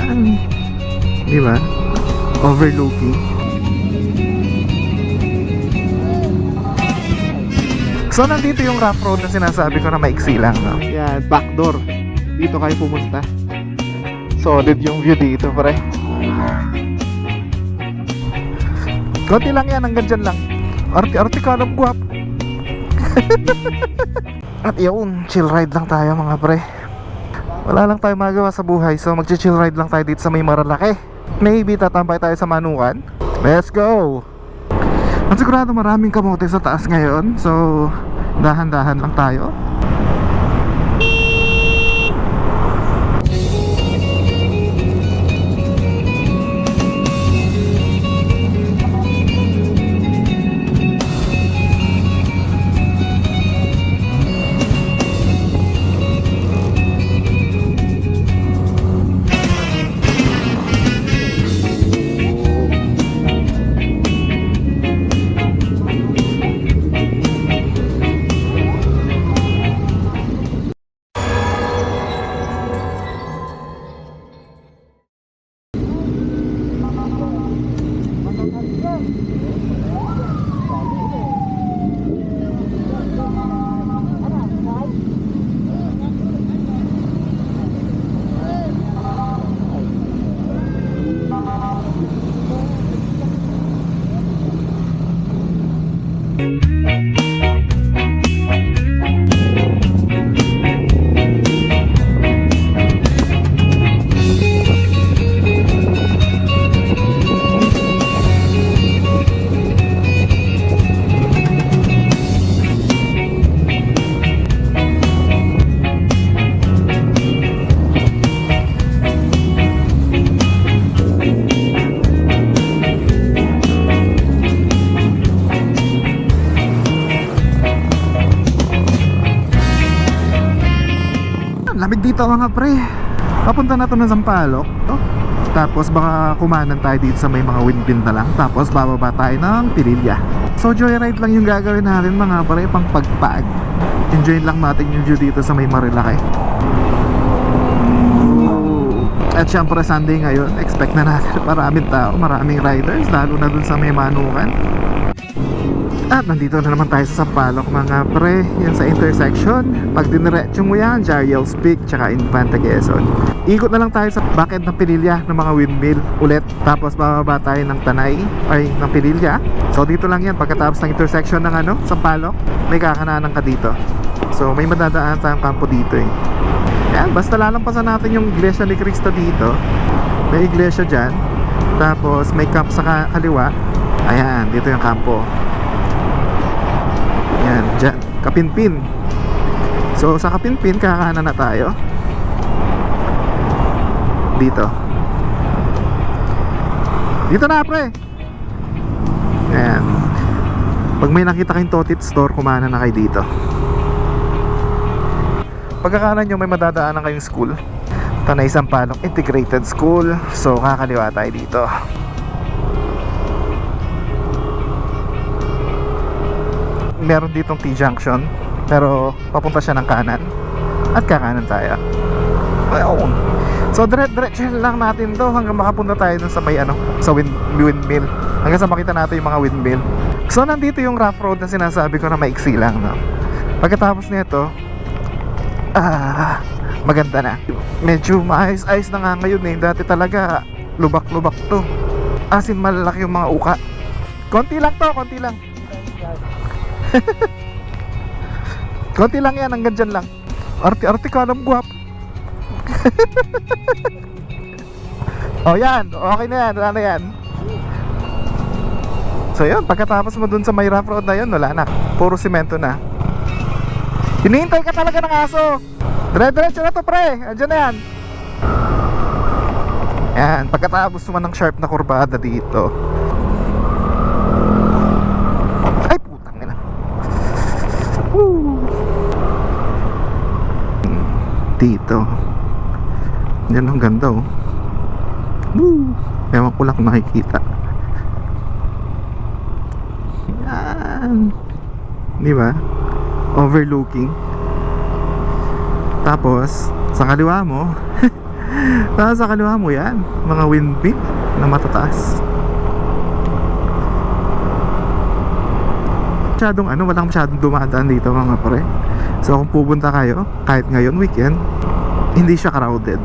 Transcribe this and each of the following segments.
Yan. Di ba? Overlooking. So, nandito yung rough road na sinasabi ko na maiksi lang, no? Yan, backdoor. Dito kayo pumunta. Solid yung view dito, pre. Konti lang yan, hanggang dyan lang. Arti-arti ka ng guwap. At yun, chill ride lang tayo mga pre. Wala lang tayo magawa sa buhay, so mag-chill ride lang tayo dito sa may Maralaki. Maybe tatampay tayo sa Manukan. Let's go! At sigurado maraming kamote sa taas ngayon, so dahan-dahan lang tayo. Dito mga pre. Papunta na to ng Sampaloc. Tapos baka kumanan tayo dito sa may mga windmill na lang. Tapos bababa tayo ng Pililya. So joyride lang yung gagawin natin mga pre pang pagpag. Enjoy lang natin yung view dito sa may Marilaki. At syempre Sunday ngayon, expect na natin maraming tao, maraming riders, lalo na dun sa may manukan. At nandito na naman tayo sa Sampaloc mga pre. Yan sa intersection. Pag diniretso mo yan Jariel's Peak Tsaka Infanta Quezon. Ikot na lang tayo sa backend ng Pililya Ng mga windmill ulit. Tapos bababa tayo ng Tanay Ay ng Pililya So dito lang yan. Pagkatapos ng intersection ng ano Sampaloc May kakananan ka dito. So may madadaan tayong kampo dito eh. Yan basta lalampasan natin yung iglesia ni Cristo dito. May iglesia dyan. Tapos may camp sa ka- kaliwa. Ayan dito yung kampo yan, dyan. Kapinpin. So, sa Kapinpin, kakanan na tayo. Dito. Dito na, pre. Yan. Pag may nakita kayong Totit store, kumana na kayo dito. Pagkakanan nyo, may madadaanan kayong school. Tanay Sampalok Integrated School. So, kakaliwa tayo dito. Meron ditong T-junction pero papunta siya ng kanan. At kakanan tayo. Ayun. so dire diretso lang natin to hanggang makapunta tayo dun sa may ano sa wind, windmill. Hanggang sa makita natin yung mga windmill. So nandito yung rough road na sinasabi ko na maiksi lang no? pagkatapos nito ah maganda na. Medyo maayos-ayos na nga ngayon eh. Dati talaga lubak-lubak to. Asin malalaki yung mga uka. Konti lang to konti lang Konti lang yan, hanggang dyan lang. Arte-arte ka ng guwap. Oh yan, okay na yan, wala na yan. So yun, pagkatapos mo dun sa may rough road na yun, wala na. Puro simento na. Hinihintay ka talaga ng aso. Dire-diretso na to pre, andyan na yan. Yan, pagkatapos mo ng sharp na kurbada dito Ay putang ina Woo. Dito Yan ang ganda oh Woo. Ewan ko lang nakikita Yan Di ba? Overlooking Tapos Sa kaliwa mo sa kaliwa mo yan, mga windmill na matataas. Masyadong ano, walang masyadong dumadaan dito mga pre. So kung pupunta kayo, kahit ngayon weekend, hindi siya crowded.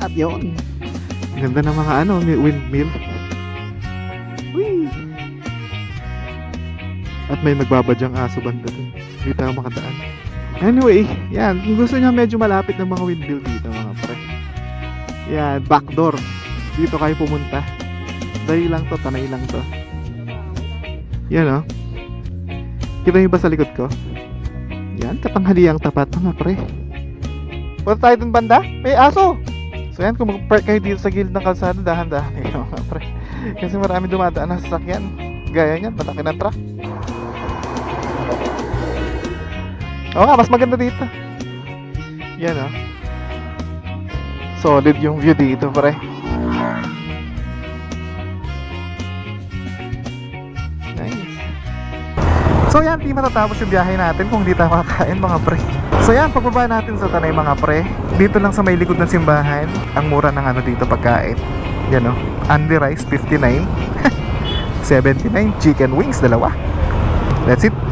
At. Ganda ng mga ano, windmill. Whee! At may nagbabadyang aso banda dun. Hindi tayo makadaan. Anyway, yan. Kung gusto niya medyo malapit ng mga windmill dito mga pre. Yan, backdoor. Dito kayo pumunta. Dali lang to, tanay lang to. Yan oh. Kita niyo ba sa likod ko? Yan, katanghaliang tapat mga pre. Punta tayo dun banda? May aso! So yan, kung mag-park kayo dito sa gilid ng kalsada, dahan-dahan kayo pre. Kasi marami dumadaan na sasakyan. Gaya niyan, malaki ng truck. Oo nga, mas maganda dito. Yan oh. Solid yung view dito pre. Nice. So yan, di matatapos yung biyahe natin kung di tayo makakain mga pre. So yan, pagbaba natin sa Tanay mga pre. Dito lang sa may likod ng simbahan, ang mura ng ano dito pagkain. Yan o, Andy Rice 59. 79 chicken wings dalawa. That's it.